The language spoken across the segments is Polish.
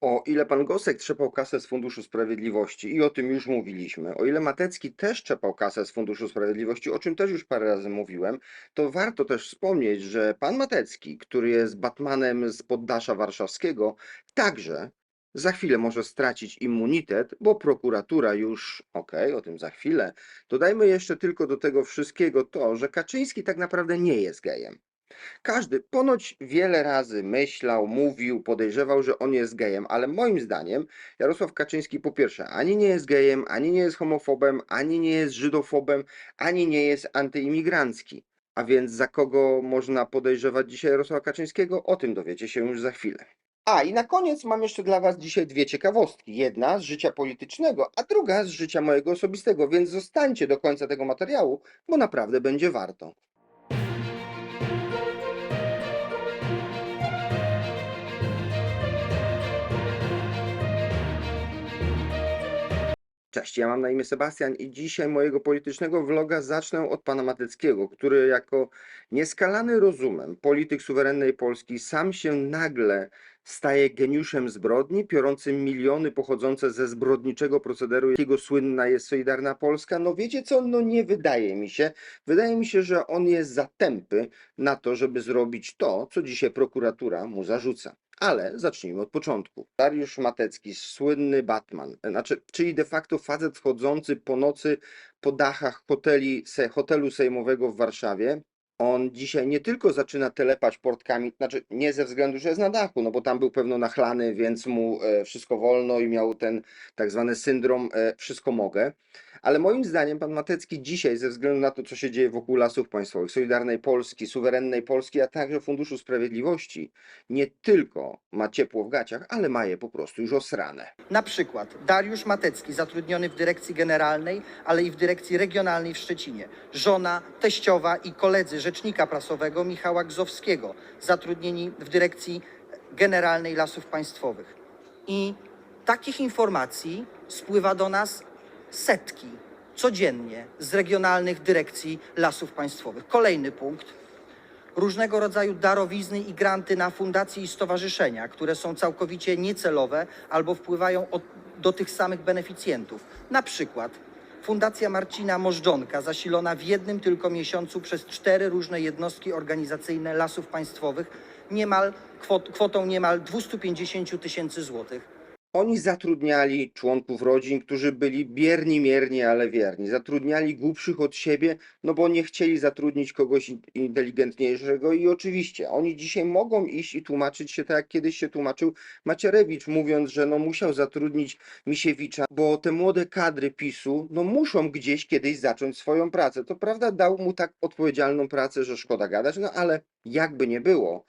O ile pan Gosek trzepał kasę z Funduszu Sprawiedliwości i o tym już mówiliśmy, o ile Matecki też trzepał kasę z Funduszu Sprawiedliwości, o czym też już parę razy mówiłem, to warto też wspomnieć, że pan Matecki, który jest Batmanem z poddasza warszawskiego, także za chwilę może stracić immunitet, bo prokuratura już, okej, o tym za chwilę. Dodajmy jeszcze tylko do tego wszystkiego to, że Kaczyński tak naprawdę nie jest gejem. Każdy ponoć wiele razy myślał, mówił, podejrzewał, że on jest gejem, ale moim zdaniem Jarosław Kaczyński po pierwsze ani nie jest gejem, ani nie jest homofobem, ani nie jest żydofobem, ani nie jest antyimigrancki. A więc za kogo można podejrzewać dzisiaj Jarosława Kaczyńskiego? O tym dowiecie się już za chwilę. A i na koniec mam jeszcze dla Was dzisiaj dwie ciekawostki. Jedna z życia politycznego, a druga z życia mojego osobistego, więc zostańcie do końca tego materiału, bo naprawdę będzie warto. Cześć, ja mam na imię Sebastian i dzisiaj mojego politycznego vloga zacznę od pana Mateckiego, który jako nieskalany rozumem polityk suwerennej Polski sam się nagle staje geniuszem zbrodni, piorącym miliony pochodzące ze zbrodniczego procederu, jakiego słynna jest Solidarna Polska. No wiecie co, no nie wydaje mi się. Wydaje mi się, że on jest za tępy na to, żeby zrobić to, co dzisiaj prokuratura mu zarzuca. Ale zacznijmy od początku. Dariusz Matecki, słynny Batman, znaczy, czyli de facto facet chodzący po nocy po dachach hoteli, se, hotelu sejmowego w Warszawie. On dzisiaj nie tylko zaczyna telepać portkami, znaczy nie ze względu, że jest na dachu, no bo tam był pewno nachlany, więc mu e, wszystko wolno i miał ten tak zwany syndrom e, wszystko mogę. Ale moim zdaniem pan Matecki dzisiaj, ze względu na to, co się dzieje wokół lasów państwowych, Solidarnej Polski, suwerennej Polski, a także Funduszu Sprawiedliwości, nie tylko ma ciepło w gaciach, ale ma je po prostu już osrane. Na przykład Dariusz Matecki, zatrudniony w dyrekcji generalnej, ale i w dyrekcji regionalnej w Szczecinie. Żona, teściowa i koledzy rzecznika prasowego Michała Gzowskiego, zatrudnieni w dyrekcji generalnej Lasów Państwowych. I takich informacji spływa do nas setki codziennie z regionalnych dyrekcji Lasów Państwowych. Kolejny punkt różnego rodzaju darowizny i granty na fundacje i stowarzyszenia, które są całkowicie niecelowe albo wpływają od, do tych samych beneficjentów. Na przykład Fundacja Marcina Możdżonka, zasilona w jednym tylko miesiącu przez cztery różne jednostki organizacyjne lasów państwowych, niemal kwot, kwotą niemal 250 tysięcy złotych. Oni zatrudniali członków rodzin, którzy byli bierni, mierni, ale wierni. Zatrudniali głupszych od siebie, no bo nie chcieli zatrudnić kogoś in- inteligentniejszego i oczywiście oni dzisiaj mogą iść i tłumaczyć się tak, jak kiedyś się tłumaczył Macierewicz, mówiąc, że no musiał zatrudnić Misiewicza, bo te młode kadry PiSu, no muszą gdzieś kiedyś zacząć swoją pracę. To prawda, dał mu tak odpowiedzialną pracę, że szkoda gadać, no ale jakby nie było,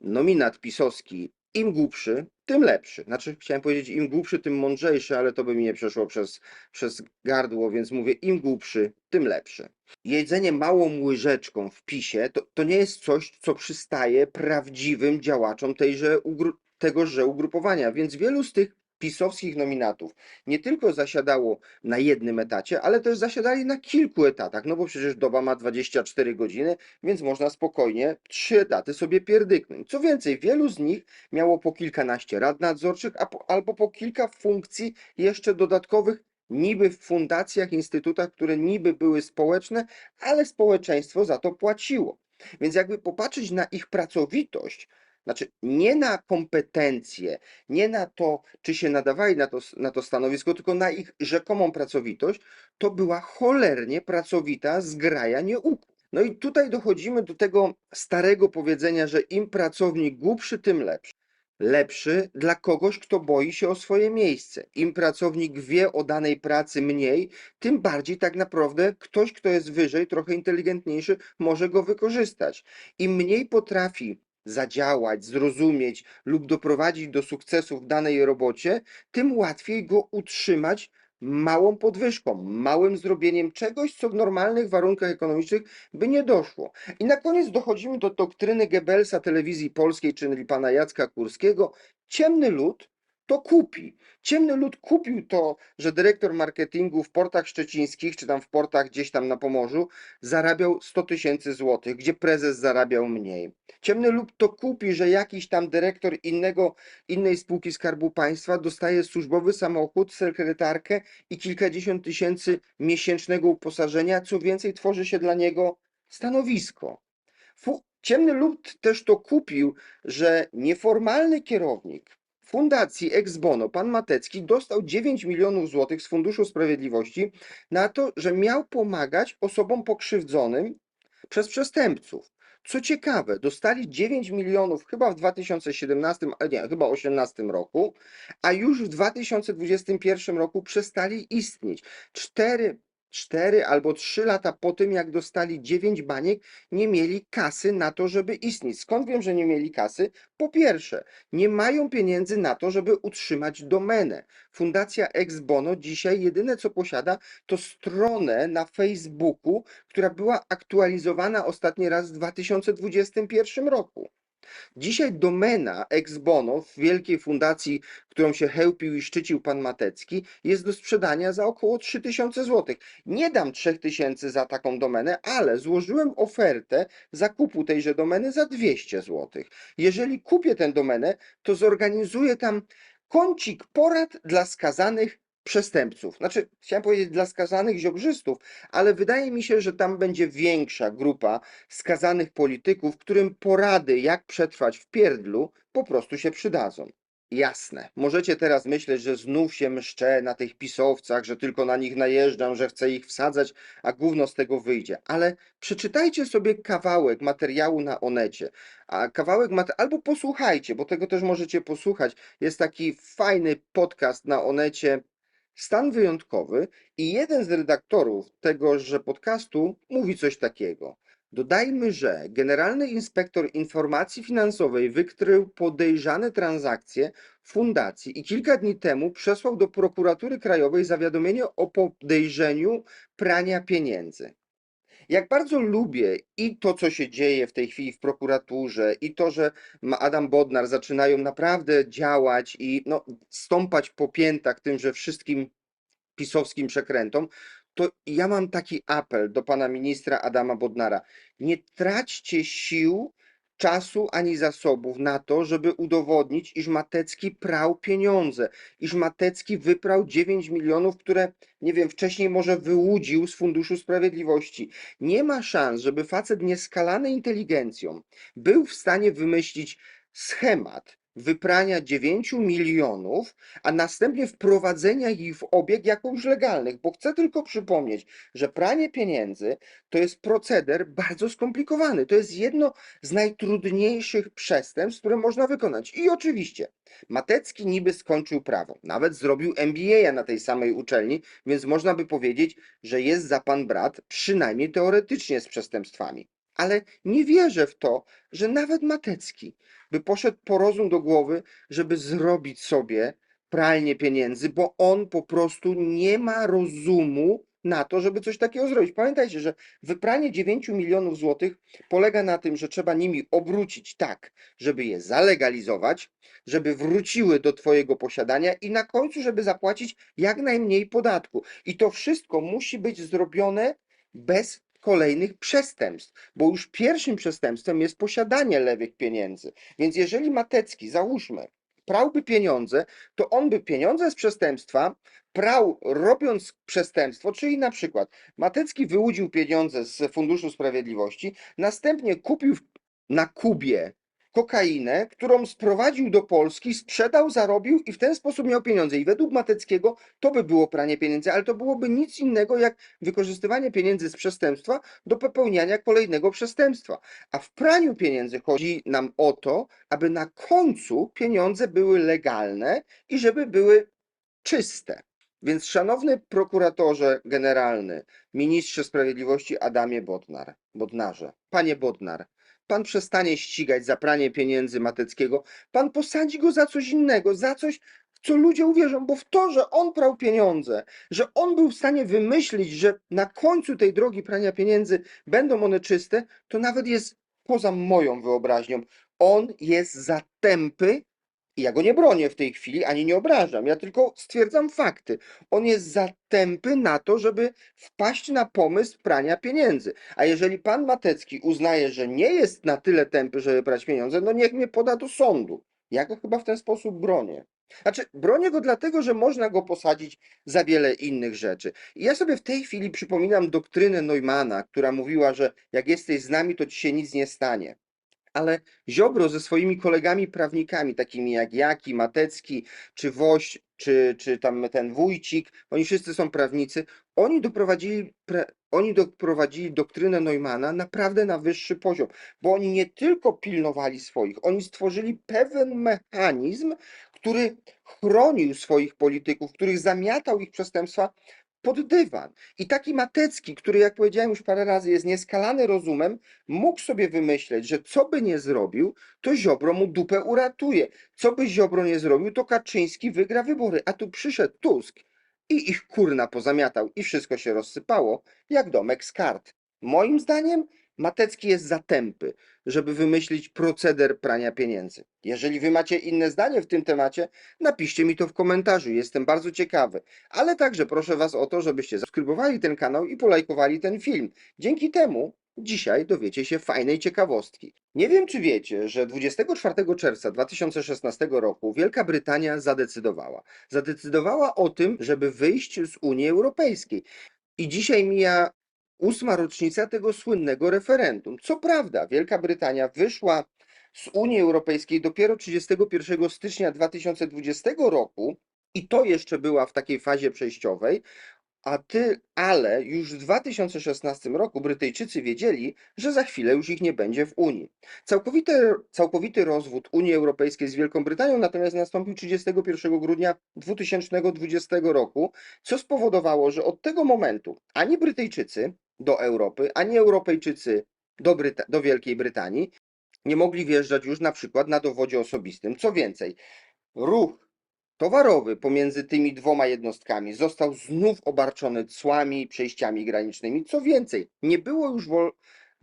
nominat pisowski im głupszy, tym lepszy. Znaczy, chciałem powiedzieć im głupszy, tym mądrzejszy, ale to by mi nie przeszło przez, przez gardło, więc mówię im głupszy, tym lepszy. Jedzenie małą łyżeczką w PiSie to, to nie jest coś, co przystaje prawdziwym działaczom tejże ugru- tegoże ugrupowania, więc wielu z tych pisowskich nominatów nie tylko zasiadało na jednym etacie, ale też zasiadali na kilku etatach, no bo przecież doba ma 24 godziny, więc można spokojnie trzy etaty sobie pierdyknąć. Co więcej, wielu z nich miało po kilkanaście rad nadzorczych, albo po kilka funkcji jeszcze dodatkowych, niby w fundacjach, instytutach, które niby były społeczne, ale społeczeństwo za to płaciło. Więc jakby popatrzeć na ich pracowitość, znaczy nie na kompetencje, nie na to, czy się nadawali na to, na to stanowisko, tylko na ich rzekomą pracowitość, to była cholernie pracowita zgraja nieuków. No i tutaj dochodzimy do tego starego powiedzenia, że im pracownik głupszy, tym lepszy. Lepszy dla kogoś, kto boi się o swoje miejsce. Im pracownik wie o danej pracy mniej, tym bardziej tak naprawdę ktoś, kto jest wyżej, trochę inteligentniejszy, może go wykorzystać. Im mniej potrafi zadziałać, zrozumieć lub doprowadzić do sukcesu w danej robocie, tym łatwiej go utrzymać małą podwyżką, małym zrobieniem czegoś, co w normalnych warunkach ekonomicznych by nie doszło. I na koniec dochodzimy do doktryny Goebbelsa telewizji polskiej, czyli pana Jacka Kurskiego. Ciemny lud to kupi. Ciemny lud kupił to, że dyrektor marketingu w portach szczecińskich, czy tam w portach gdzieś tam na Pomorzu, zarabiał 100 tysięcy złotych, gdzie prezes zarabiał mniej. Ciemny lud to kupi, że jakiś tam dyrektor innego, innej spółki Skarbu Państwa dostaje służbowy samochód, sekretarkę i kilkadziesiąt tysięcy miesięcznego uposażenia, co więcej tworzy się dla niego stanowisko. Ciemny lud też to kupił, że nieformalny kierownik Fundacji Ex Bono, pan Matecki, dostał 9 milionów złotych z Funduszu Sprawiedliwości na to, że miał pomagać osobom pokrzywdzonym przez przestępców. Co ciekawe, dostali 9 milionów chyba w 2017, a nie, chyba 2018 roku, a już w 2021 roku przestali istnieć. Cztery, cztery albo trzy lata po tym, jak dostali 9 baniek, nie mieli kasy na to, żeby istnieć. Skąd wiem, że nie mieli kasy? Po pierwsze, nie mają pieniędzy na to, żeby utrzymać domenę. Fundacja Ex Bono dzisiaj jedyne co posiada, to stronę na Facebooku, która była aktualizowana ostatni raz w 2021 roku. Dzisiaj domena ex bono w wielkiej fundacji, którą się chełpił i szczycił pan Matecki, jest do sprzedania za około 3000 zł. Nie dam 3000 za taką domenę, ale złożyłem ofertę zakupu tejże domeny za 200 zł. Jeżeli kupię tę domenę, to zorganizuję tam kącik porad dla skazanych przestępców. Znaczy, chciałem powiedzieć dla skazanych ziobrzystów, ale wydaje mi się, że tam będzie większa grupa skazanych polityków, którym porady, jak przetrwać w pierdlu, po prostu się przydadzą. Jasne. Możecie teraz myśleć, że znów się mszczę na tych pisowcach, że tylko na nich najeżdżam, że chcę ich wsadzać, a gówno z tego wyjdzie. Ale przeczytajcie sobie kawałek materiału na Onecie, a kawałek mate... albo posłuchajcie, bo tego też możecie posłuchać. Jest taki fajny podcast na Onecie, Stan wyjątkowy i jeden z redaktorów tegoże podcastu mówi coś takiego. Dodajmy, że Generalny Inspektor Informacji Finansowej wykrył podejrzane transakcje fundacji i kilka dni temu przesłał do prokuratury krajowej zawiadomienie o podejrzeniu prania pieniędzy. Jak bardzo lubię i to, co się dzieje w tej chwili w prokuraturze, i to, że Adam Bodnar zaczynają naprawdę działać i no, stąpać po piętach tymże wszystkim pisowskim przekrętom, to ja mam taki apel do pana ministra Adama Bodnara. Nie traćcie sił, czasu ani zasobów na to, żeby udowodnić, iż Matecki prał pieniądze, iż Matecki wyprał 9 milionów, które, nie wiem, wcześniej może wyłudził z Funduszu Sprawiedliwości. Nie ma szans, żeby facet nieskalany inteligencją był w stanie wymyślić schemat wyprania 9 milionów, a następnie wprowadzenia ich w obieg jako już legalnych, bo chcę tylko przypomnieć, że pranie pieniędzy to jest proceder bardzo skomplikowany. To jest jedno z najtrudniejszych przestępstw, które można wykonać. I oczywiście Matecki niby skończył prawo, nawet zrobił MBA na tej samej uczelni, więc można by powiedzieć, że jest za pan brat, przynajmniej teoretycznie z przestępstwami. Ale nie wierzę w to, że nawet Matecki by poszedł po rozum do głowy, żeby zrobić sobie pralnię pieniędzy, bo on po prostu nie ma rozumu na to, żeby coś takiego zrobić. Pamiętajcie, że wypranie 9 milionów złotych polega na tym, że trzeba nimi obrócić tak, żeby je zalegalizować, żeby wróciły do Twojego posiadania i na końcu, żeby zapłacić jak najmniej podatku. I to wszystko musi być zrobione bez kolejnych przestępstw, bo już pierwszym przestępstwem jest posiadanie lewych pieniędzy. Więc jeżeli Matecki, załóżmy, prałby pieniądze, to on by pieniądze z przestępstwa prał robiąc przestępstwo, czyli na przykład Matecki wyłudził pieniądze z Funduszu Sprawiedliwości, następnie kupił na Kubie kokainę, którą sprowadził do Polski, sprzedał, zarobił i w ten sposób miał pieniądze. I według Mateckiego to by było pranie pieniędzy, ale to byłoby nic innego jak wykorzystywanie pieniędzy z przestępstwa do popełniania kolejnego przestępstwa. A w praniu pieniędzy chodzi nam o to, aby na końcu pieniądze były legalne i żeby były czyste. Więc szanowny prokuratorze generalny, ministrze sprawiedliwości Adamie Bodnar, Bodnarze, panie Bodnar, pan przestanie ścigać za pranie pieniędzy Mateckiego, pan posadzi go za coś innego, za coś, w co ludzie uwierzą, bo w to, że on prał pieniądze, że on był w stanie wymyślić, że na końcu tej drogi prania pieniędzy będą one czyste, to nawet jest poza moją wyobraźnią. On jest za tępy, I ja go nie bronię w tej chwili, ani nie obrażam. Ja tylko stwierdzam fakty. On jest za tępy na to, żeby wpaść na pomysł prania pieniędzy. A jeżeli pan Matecki uznaje, że nie jest na tyle tępy, żeby brać pieniądze, no niech mnie poda do sądu. Ja go chyba w ten sposób bronię. Znaczy, bronię go dlatego, że można go posadzić za wiele innych rzeczy. I ja sobie w tej chwili przypominam doktrynę Neumana, która mówiła, że jak jesteś z nami, to ci się nic nie stanie. Ale Ziobro ze swoimi kolegami prawnikami, takimi jak Jaki, Matecki, czy Woś, czy, czy tam ten Wójcik, oni wszyscy są prawnicy, oni doprowadzili, oni doprowadzili doktrynę Neumana naprawdę na wyższy poziom, bo oni nie tylko pilnowali swoich, oni stworzyli pewien mechanizm, który chronił swoich polityków, których zamiatał ich przestępstwa pod dywan. I taki Matecki, który, jak powiedziałem już parę razy, jest nieskalany rozumem, mógł sobie wymyśleć, że co by nie zrobił, to Ziobro mu dupę uratuje. Co by Ziobro nie zrobił, to Kaczyński wygra wybory. A tu przyszedł Tusk i ich kurna pozamiatał i wszystko się rozsypało, jak domek z kart. Moim zdaniem Matecki jest za tępy, żeby wymyślić proceder prania pieniędzy. Jeżeli wy macie inne zdanie w tym temacie, napiszcie mi to w komentarzu, jestem bardzo ciekawy. Ale także proszę was o to, żebyście zasubskrybowali ten kanał i polajkowali ten film. Dzięki temu dzisiaj dowiecie się fajnej ciekawostki. Nie wiem, czy wiecie, że 24 czerwca 2016 roku Wielka Brytania zadecydowała. Zadecydowała o tym, żeby wyjść z Unii Europejskiej. I dzisiaj mija ósma rocznica tego słynnego referendum. Co prawda, Wielka Brytania wyszła z Unii Europejskiej dopiero 31 stycznia 2020 roku i to jeszcze była w takiej fazie przejściowej, a ty, ale już w 2016 roku Brytyjczycy wiedzieli, że za chwilę już ich nie będzie w Unii. Całkowity, całkowity rozwód Unii Europejskiej z Wielką Brytanią natomiast nastąpił 31 grudnia 2020 roku, co spowodowało, że od tego momentu ani Brytyjczycy do Europy, ani Europejczycy do, Bryta- do Wielkiej Brytanii nie mogli wjeżdżać już na przykład na dowodzie osobistym. Co więcej, ruch towarowy pomiędzy tymi dwoma jednostkami został znów obarczony cłami i przejściami granicznymi. Co więcej, nie było już wol...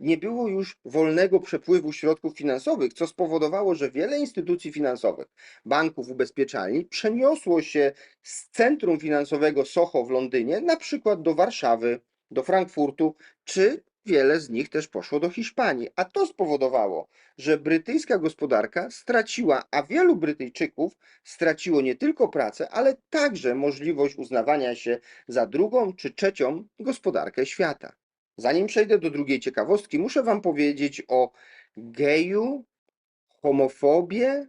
Nie było już wolnego przepływu środków finansowych, co spowodowało, że wiele instytucji finansowych, banków, ubezpieczalni przeniosło się z centrum finansowego Soho w Londynie na przykład do Warszawy, do Frankfurtu, czy wiele z nich też poszło do Hiszpanii. A to spowodowało, że brytyjska gospodarka straciła, a wielu Brytyjczyków straciło nie tylko pracę, ale także możliwość uznawania się za drugą czy trzecią gospodarkę świata. Zanim przejdę do drugiej ciekawostki, muszę Wam powiedzieć o geju, homofobię,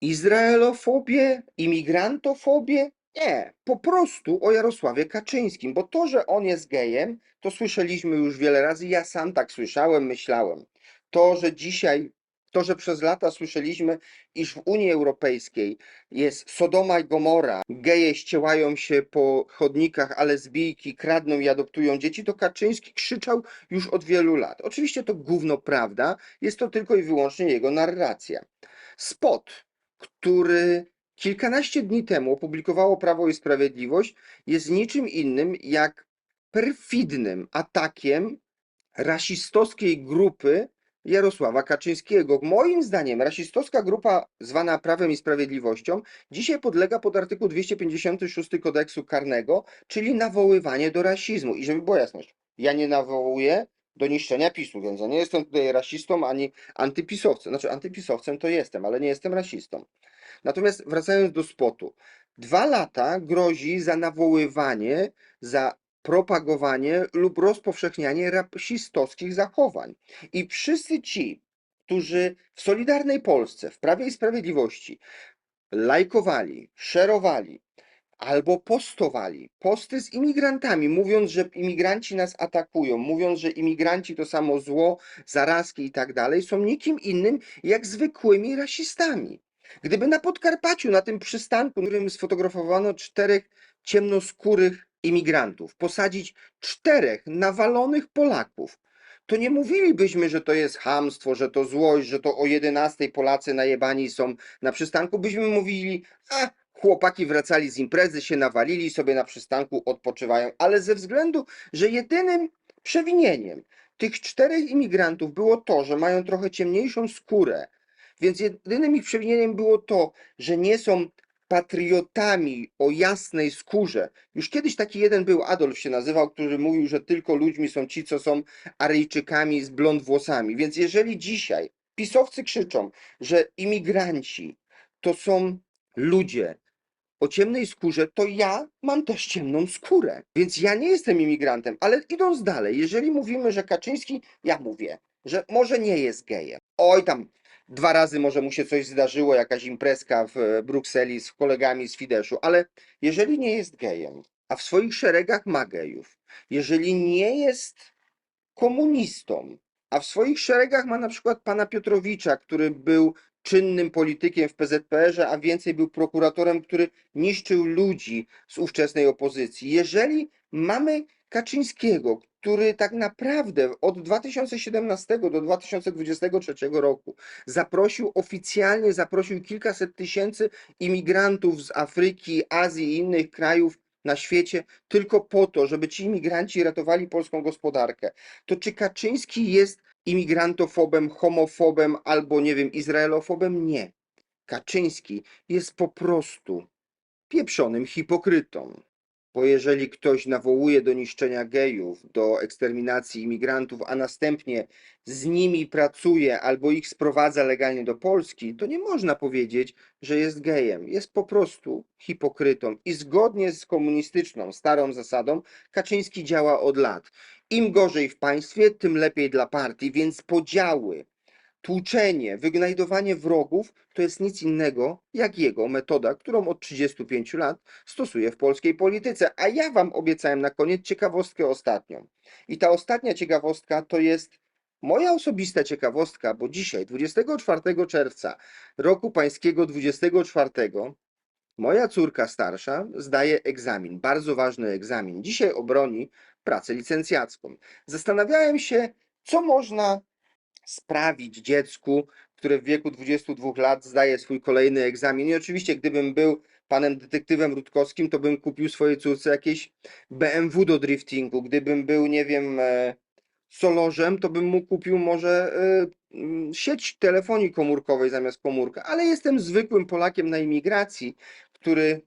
izraelofobię, imigrantofobię. Nie, po prostu o Jarosławie Kaczyńskim, bo to, że on jest gejem, to słyszeliśmy już wiele razy. Ja sam tak słyszałem, myślałem. To, że dzisiaj, to, że przez lata słyszeliśmy, iż w Unii Europejskiej jest Sodoma i Gomora, geje ściełają się po chodnikach, a lesbijki kradną i adoptują dzieci, to Kaczyński krzyczał już od wielu lat. Oczywiście to gówno prawda, jest to tylko i wyłącznie jego narracja. Spot, który kilkanaście dni temu opublikowało Prawo i Sprawiedliwość, jest niczym innym jak perfidnym atakiem rasistowskiej grupy Jarosława Kaczyńskiego. Moim zdaniem rasistowska grupa zwana Prawem i Sprawiedliwością dzisiaj podlega pod artykuł 256 kodeksu karnego, czyli nawoływanie do rasizmu. I żeby była jasność, ja nie nawołuję do niszczenia PiSu, więc ja nie jestem tutaj rasistą ani antypisowcem. Znaczy antypisowcem to jestem, ale nie jestem rasistą. Natomiast wracając do spotu. Dwa lata grozi za nawoływanie, za propagowanie lub rozpowszechnianie rasistowskich zachowań. I wszyscy ci, którzy w Solidarnej Polsce, w Prawie i Sprawiedliwości lajkowali, szerowali albo postowali posty z imigrantami, mówiąc, że imigranci nas atakują, mówiąc, że imigranci to samo zło, zarazki i tak dalej, są nikim innym jak zwykłymi rasistami. Gdyby na Podkarpaciu, na tym przystanku, na którym sfotografowano czterech ciemnoskórych imigrantów, posadzić czterech nawalonych Polaków, to nie mówilibyśmy, że to jest hamstwo, że to złość, że to o 11 Polacy najebani są na przystanku. Byśmy mówili, a chłopaki wracali z imprezy, się nawalili sobie na przystanku, odpoczywają. Ale ze względu, że jedynym przewinieniem tych czterech imigrantów było to, że mają trochę ciemniejszą skórę, Więc jedynym ich przewinieniem było to, że nie są patriotami o jasnej skórze. Już kiedyś taki jeden był, Adolf się nazywał, który mówił, że tylko ludźmi są ci, co są Aryjczykami z blond włosami. Więc jeżeli dzisiaj pisowcy krzyczą, że imigranci to są ludzie o ciemnej skórze, to ja mam też ciemną skórę. Więc ja nie jestem imigrantem, ale idąc dalej, jeżeli mówimy, że Kaczyński, ja mówię, że może nie jest gejem. Oj tam, dwa razy może mu się coś zdarzyło, jakaś imprezka w e, Brukseli z kolegami z Fideszu, ale jeżeli nie jest gejem, a w swoich szeregach ma gejów, jeżeli nie jest komunistą, a w swoich szeregach ma na przykład pana Piotrowicza, który był czynnym politykiem w PZPR-ze, a więcej był prokuratorem, który niszczył ludzi z ówczesnej opozycji. Jeżeli mamy Kaczyńskiego, który tak naprawdę od 2017 do 2023 roku zaprosił oficjalnie zaprosił kilkaset tysięcy imigrantów z Afryki, Azji i innych krajów na świecie tylko po to, żeby ci imigranci ratowali polską gospodarkę. To czy Kaczyński jest imigrantofobem, homofobem albo nie wiem, izraelofobem? Nie. Kaczyński jest po prostu pieprzonym hipokrytą. Bo jeżeli ktoś nawołuje do niszczenia gejów, do eksterminacji imigrantów, a następnie z nimi pracuje albo ich sprowadza legalnie do Polski, to nie można powiedzieć, że jest gejem. Jest po prostu hipokrytą. I zgodnie z komunistyczną, starą zasadą, Kaczyński działa od lat. Im gorzej w państwie, tym lepiej dla partii, więc podziały, tłuczenie, wygnajdowanie wrogów to jest nic innego jak jego metoda, którą od 35 lat stosuje w polskiej polityce. A ja wam obiecałem na koniec ciekawostkę ostatnią. I ta ostatnia ciekawostka to jest moja osobista ciekawostka, bo dzisiaj, 24 czerwca roku pańskiego 24, moja córka starsza zdaje egzamin, bardzo ważny egzamin. Dzisiaj obroni pracę licencjacką. Zastanawiałem się, co można sprawić dziecku, które w wieku 22 lat zdaje swój kolejny egzamin. I oczywiście, gdybym był panem detektywem Rutkowskim, to bym kupił swojej córce jakieś BMW do driftingu. Gdybym był, nie wiem, e, solorzem, to bym mu kupił może e, sieć telefonii komórkowej zamiast komórka. Ale jestem zwykłym Polakiem na imigracji, który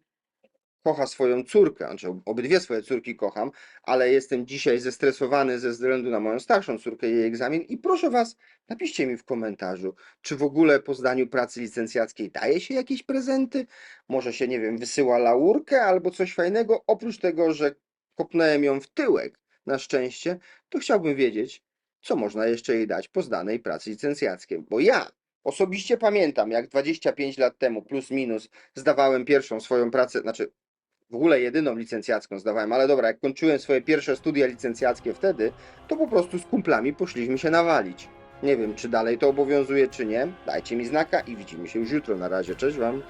kocha swoją córkę, znaczy obydwie swoje córki kocham, ale jestem dzisiaj zestresowany ze względu na moją starszą córkę i jej egzamin i proszę was, napiszcie mi w komentarzu, czy w ogóle po zdaniu pracy licencjackiej daje się jakieś prezenty, może się, nie wiem, wysyła laurkę albo coś fajnego, oprócz tego, że kopnąłem ją w tyłek, na szczęście, to chciałbym wiedzieć, co można jeszcze jej dać po zdanej pracy licencjackiej, bo ja osobiście pamiętam, jak 25 lat temu, plus minus, zdawałem pierwszą swoją pracę, znaczy w ogóle jedyną licencjacką zdawałem, ale dobra, jak kończyłem swoje pierwsze studia licencjackie wtedy, to po prostu z kumplami poszliśmy się nawalić. Nie wiem, czy dalej to obowiązuje, czy nie. Dajcie mi znaka i widzimy się już jutro. Na razie, cześć Wam.